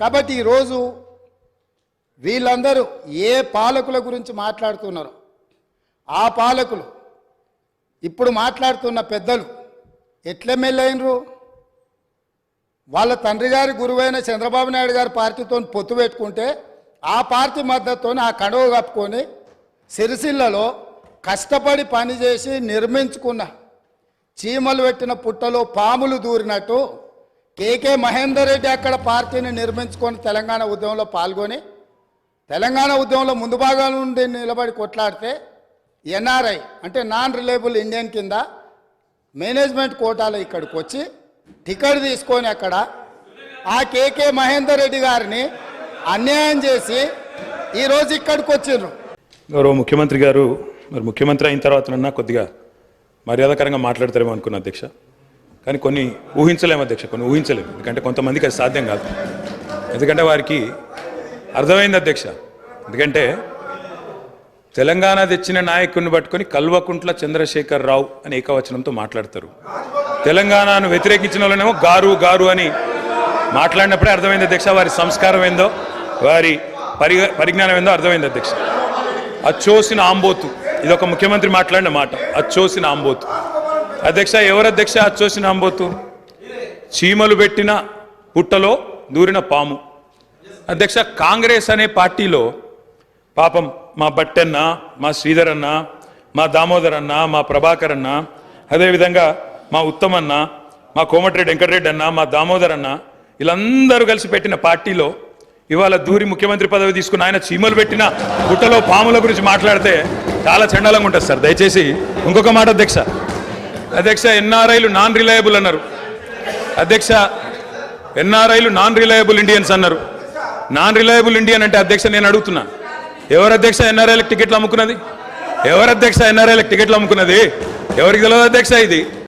కాబట్టి ఈరోజు వీళ్ళందరూ ఏ పాలకుల గురించి మాట్లాడుతున్నారో ఆ పాలకులు ఇప్పుడు మాట్లాడుతున్న పెద్దలు ఎట్లెమ్మెల్యేనరు వాళ్ళ తండ్రి గారి గురువైన చంద్రబాబు నాయుడు గారి పార్టీతో పొత్తు పెట్టుకుంటే ఆ పార్టీ మద్దతుతో ఆ కండువ కప్పుకొని సిరిసిల్లలో కష్టపడి పనిచేసి నిర్మించుకున్న చీమలు పెట్టిన పుట్టలో పాములు దూరినట్టు కేకే మహేందర్ రెడ్డి అక్కడ పార్టీని నిర్మించుకొని తెలంగాణ ఉద్యమంలో పాల్గొని తెలంగాణ ఉద్యమంలో ముందు భాగం నుండి నిలబడి కొట్లాడితే ఎన్ఆర్ఐ అంటే నాన్ రిలయబుల్ ఇండియన్ కింద మేనేజ్మెంట్ కోటాలో ఇక్కడికి వచ్చి టికెట్ తీసుకొని అక్కడ ఆ కేకే మహేందర్ రెడ్డి గారిని అన్యాయం చేసి ఈరోజు ఇక్కడికి వచ్చిండ్రు. గౌరవ ముఖ్యమంత్రి గారు మరి ముఖ్యమంత్రి అయిన తర్వాత కొద్దిగా మర్యాదకరంగా మాట్లాడతారేమో అనుకున్నా అధ్యక్ష. కానీ కొన్ని ఊహించలేము అధ్యక్ష కొన్ని ఊహించలేము. ఎందుకంటే కొంతమందికి అది సాధ్యం కాదు. ఎందుకంటే వారికి అర్థమైంది అధ్యక్ష. ఎందుకంటే తెలంగాణ తెచ్చిన నాయకుడిని పట్టుకొని కల్వకుంట్ల చంద్రశేఖర్ రావు అని ఏకవచనంతో మాట్లాడతారు. తెలంగాణను వ్యతిరేకించిన వాళ్ళనేమో గారు గారు అని మాట్లాడినప్పుడే అర్థమైంది అధ్యక్ష. వారి సంస్కారం ఏందో వారి పరి పరిజ్ఞానం ఏందో అర్థమైంది అధ్యక్ష. అచ్చోసిన ఆంబోతు ఇది ఒక ముఖ్యమంత్రి మాట్లాడిన మాట. అచ్చోసిన ఆంబోతు. అధ్యక్ష ఎవరు అధ్యక్ష అచ్చోసిన ఆంబోతు చీమలు పెట్టిన పుట్టలో దూరిన పాము. అధ్యక్ష కాంగ్రెస్ అనే పార్టీలో పాపం మా బట్టన్న మా శ్రీధర్ అన్న మా దామోదర్ అన్న మా ప్రభాకర్ అన్న అదేవిధంగా మా ఉత్తమన్న మా కోమటిరెడ్డి వెంకటరెడ్డి అన్న మా దామోదర్ అన్న వీళ్ళందరూ కలిసి పెట్టిన పార్టీలో ఇవాళ దూరి ముఖ్యమంత్రి పదవి తీసుకున్న ఆయన చీమలు పెట్టిన గుట్టలో పాముల గురించి మాట్లాడితే చాలా చండాలంగా ఉంటుంది సార్. దయచేసి ఇంకొక మాట అధ్యక్ష. అధ్యక్ష ఎన్ఆర్ఐలు నాన్ రిలయబుల్ అన్నారు. అధ్యక్ష ఎన్ఆర్ఐలు నాన్ రిలయబుల్ ఇండియన్స్ అన్నారు. నాన్ రిలయబుల్ ఇండియన్ అంటే అధ్యక్ష నేను అడుగుతున్నా. ఎవరు అధ్యక్ష ఎన్ఆర్ఐలకు టికెట్లు అమ్ముకున్నది? ఎవరు అధ్యక్ష ఎన్ఆర్ఐలకు టికెట్లు అమ్ముకున్నది? ఎవరికి తెలియదు అధ్యక్ష ఇది?